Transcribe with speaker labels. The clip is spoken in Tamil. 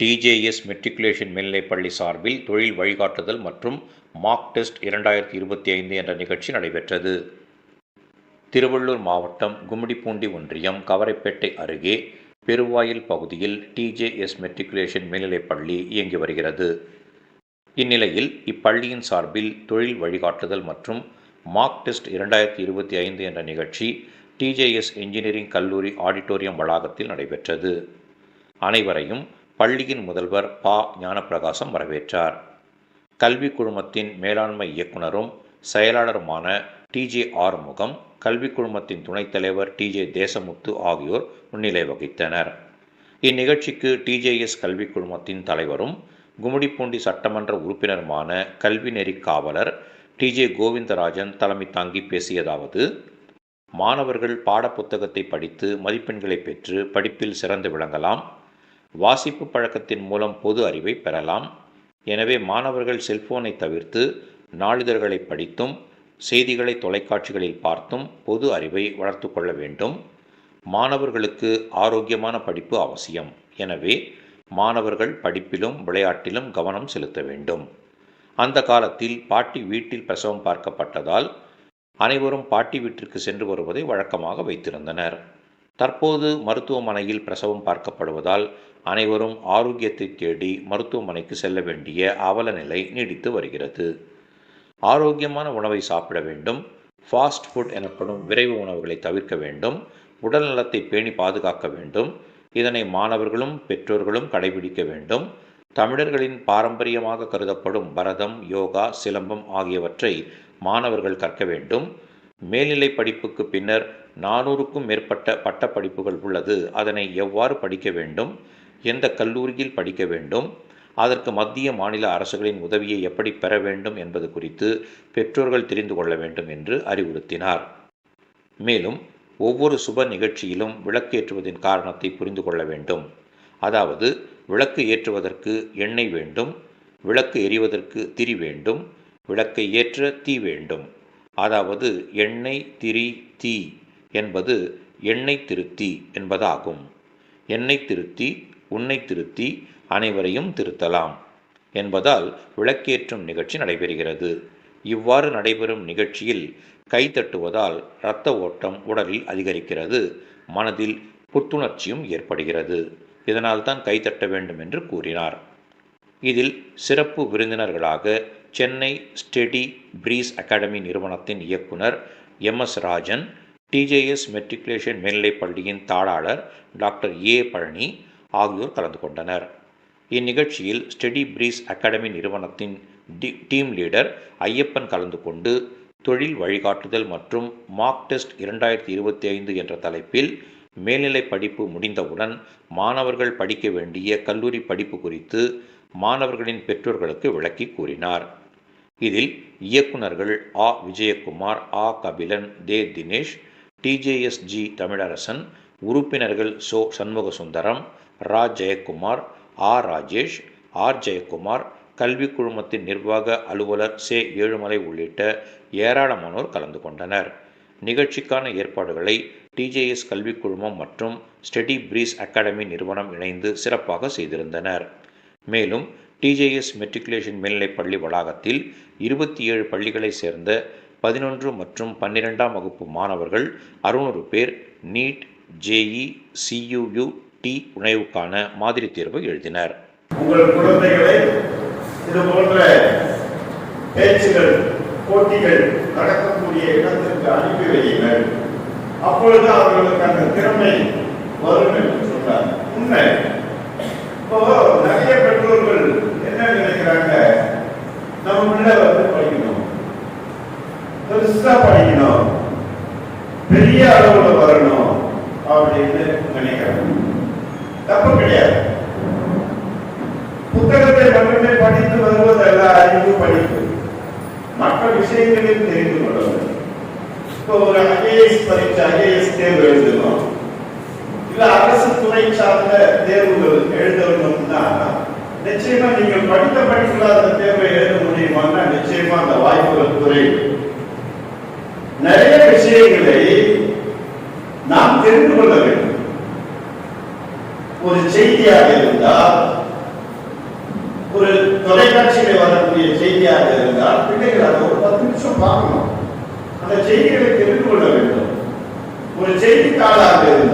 Speaker 1: டிஜேஎஸ் மெட்ரிகுலேஷன் மேல்நிலைப்பள்ளி சார்பில் தொழில் வழிகாட்டுதல் மற்றும் மாக் டெஸ்ட் இரண்டாயிரத்தி இருபத்தி ஐந்து என்ற நிகழ்ச்சி நடைபெற்றது. திருவள்ளூர் மாவட்டம் கும்மிடிப்பூண்டி ஒன்றியம் கவரைப்பேட்டை அருகே பெருவாயில் பகுதியில் டிஜேஎஸ் மெட்ரிகுலேஷன் மேல்நிலைப்பள்ளி இயங்கி வருகிறது. இந்நிலையில் இப்பள்ளியின் சார்பில் தொழில் வழிகாட்டுதல் மற்றும் மாக் டெஸ்ட் இரண்டாயிரத்தி இருபத்தி ஐந்து என்ற நிகழ்ச்சி டிஜேஎஸ் இன்ஜினியரிங் கல்லூரி ஆடிட்டோரியம் வளாகத்தில் நடைபெற்றது. அனைவரையும் பள்ளியின் முதல்வர் பா. ஞானப்பிரகாசம் வரவேற்றார். கல்வி குழுமத்தின் மேலாண்மை இயக்குனரும் செயலாளருமான டிஜே ஆறுமுகம் கல்வி குழுமத்தின் துணைத் தலைவர் டிஜே தேசமுத்து ஆகியோர் முன்னிலை வகித்தனர். இந்நிகழ்ச்சிக்கு டிஜேஎஸ் கல்வி குழுமத்தின் தலைவரும் கும்மிடிப்பூண்டி சட்டமன்ற உறுப்பினருமான கல்வி நெறி காவலர் டிஜே கோவிந்தராஜன் தலைமை தாங்கி பேசியதாவது மாணவர்கள் பாடப்புத்தகத்தை படித்து மதிப்பெண்களை பெற்று படிப்பில் சிறந்து விளங்கலாம் வாசிப்பு பழக்கத்தின் மூலம் பொது அறிவை பெறலாம். எனவே மாணவர்கள் செல்போனை தவிர்த்து நாளிதழ்களை படித்தும் செய்திகளை தொலைக்காட்சிகளில் பார்த்தும் பொது அறிவை வளர்த்து கொள்ள வேண்டும். மாணவர்களுக்கு ஆரோக்கியமான படிப்பு அவசியம். எனவே மாணவர்கள் படிப்பிலும் விளையாட்டிலும் கவனம் செலுத்த வேண்டும். அந்த காலத்தில் பாட்டி வீட்டில் பிரசவம் பார்க்கப்பட்டதால் அனைவரும் பாட்டி வீட்டிற்கு சென்று வருவதை வழக்கமாக வைத்திருந்தனர். தற்போது மருத்துவமனையில் பிரசவம் பார்க்கப்படுவதால் அனைவரும் ஆரோக்கியத்தை தேடி மருத்துவமனைக்கு செல்ல வேண்டிய அவல நிலை நீடித்து வருகிறது. ஆரோக்கியமான உணவை சாப்பிட வேண்டும். ஃபாஸ்ட் ஃபுட் எனப்படும் விரைவு உணவுகளை தவிர்க்க வேண்டும். உடல் நலத்தை பேணி பாதுகாக்க வேண்டும். இதனை மாணவர்களும் பெற்றோர்களும் கடைபிடிக்க வேண்டும். தமிழர்களின் பாரம்பரியமாக கருதப்படும் பரதம் யோகா சிலம்பம் ஆகியவற்றை மாணவர்கள் கற்க வேண்டும். மேல்நிலை படிப்புக்கு பின்னர் நானூறுக்கும் மேற்பட்ட பட்ட படிப்புகள் உள்ளது. அதனை எவ்வாறு படிக்க வேண்டும்? எந்த கல்லூரியில் படிக்க வேண்டும்? அதற்கு மத்திய மாநில அரசுகளின் உதவியை எப்படி பெற வேண்டும் என்பது குறித்து பெற்றோர்கள் தெரிந்து கொள்ள வேண்டும் என்று அறிவுறுத்தினார். மேலும் ஒவ்வொரு சுப நிகழ்ச்சியிலும் விளக்கேற்றுவதின் காரணத்தை புரிந்து கொள்ள வேண்டும். அதாவது விளக்கு ஏற்றுவதற்கு எண்ணெய் வேண்டும் விளக்கு எரிவதற்கு திரி வேண்டும் விளக்கை ஏற்ற தீ வேண்டும். அதாவது எண்ணெய் திரி தீ. என்பது எண்ணெய் திருத்தி என்பதாகும். எண்ணெய் திருத்தி உன்னை திருத்தி அனைவரையும் திருத்தலாம் என்பதால் விளக்கேற்றும் நிகழ்ச்சி நடைபெறுகிறது. இவ்வாறு நடைபெறும் நிகழ்ச்சியில் கைத்தட்டுவதால் இரத்த ஓட்டம் உடலில் அதிகரிக்கிறது மனதில் புத்துணர்ச்சியும் ஏற்படுகிறது. இதனால் தான் கைத்தட்ட வேண்டும் என்று கூறினார். இதில் சிறப்பு விருந்தினர்களாக சென்னை ஸ்டெடி பிரீஸ் அகாடமி நிறுவனத்தின் இயக்குனர் M S Rajan TJS matriculation மேல்நிலைப் பள்ளியின் தாளாளர் டாக்டர் ஏ பழனி ஆகியோர் கலந்து கொண்டனர். இந்நிகழ்ச்சியில் ஸ்டெடி பிரீஸ் அகாடமி நிறுவனத்தின் டி டீம் லீடர் ஐயப்பன் கலந்து கொண்டு தொழில் வழிகாட்டுதல் மற்றும் மாக் டெஸ்ட் இரண்டாயிரத்தி இருபத்தி ஐந்து என்ற தலைப்பில் மேல்நிலை படிப்பு முடிந்தவுடன் மாணவர்கள் படிக்க வேண்டிய கல்லூரி படிப்பு குறித்து மாணவர்களின் பெற்றோர்களுக்கு விளக்கி கூறினார். இதில் இயக்குனர்கள் ஆ. விஜயகுமார் ஆ. கபிலன் தே. தினேஷ் டிஜேஎஸ்ஜி தமிழரசன் உறுப்பினர்கள் சோ சண்முகசுந்தரம் ரா ஜெயக்குமார் ஆர் ராஜேஷ் ஆர் ஜெயக்குமார் கல்வி குழுமத்தின் நிர்வாக அலுவலர் சே ஏழுமலை உள்ளிட்ட ஏராளமானோர் கலந்து கொண்டனர். நிகழ்ச்சிக்கான ஏற்பாடுகளை டிஜேஎஸ் கல்விக் குழுமம் மற்றும் ஸ்டெடி பிரீஸ் அகாடமி நிறுவனம் இணைந்து சிறப்பாக செய்திருந்தனர். மேலும் டிஜேஎஸ் மெட்ரிகுலேஷன் மேல்நிலைப்பள்ளி வளாகத்தில் இருபத்தி ஏழு பள்ளிகளை சேர்ந்த பதினொன்று மற்றும் பன்னிரெண்டாம் வகுப்பு மாணவர்கள் அறுநூறு பேர் நீட் ஜேஇ சியுயு டி உணவுக்கான மாதிரி தேர்வு எழுதினர்.
Speaker 2: உங்கள் குழந்தைகளை இது போன்ற பேச்சுகள் போட்டிகள் நடக்கக்கூடிய இடத்திற்கு அனுப்பி வையுங்கள். அப்பொழுது அவர்களுக்கு அந்த திறமை வரும் என்று சொன்னார். உண்மை. இப்போ நிறைய பெற்றோர்கள் என்ன நினைக்கிறாங்க நம்ம பிள்ளை வந்து படிக்கணும் பெருசா படிக்கணும். பெரிய அளவுல வரணும் அப்படின்னு நினைக்கிறேன். தப்பு கிடையாது. புத்தகத்தை மட்டுமே படித்து வருவது வருவதல்ல அறிவு படிப்பு. மற்ற விஷயங்களையும் தெரிந்து கொள்ள இப்போ ஒரு ஐஏஎஸ் பரீட்சை ஐஏஎஸ் தேர்வு எழுதணும் இல்ல அரசு துறை சார்ந்த தேர்வுகள் எழுத எழுதணும்னா நிச்சயமா நீங்கள் படித்த படிப்புல அந்த தேர்வை எழுத தெரிந்து கொள்ள வேண்டும். ஒரு செய்தியாக இருந்தால் ஒரு தொலைக்காட்சியில வரக்கூடிய செய்தியாக இருந்தால் பிள்ளைகள் அதை ஒரு பத்து நிமிஷம் பார்க்கணும். அந்த செய்திகளை தெரிந்து கொள்ள வேண்டும். ஒரு செய்தித்தாளாக இருந்தால்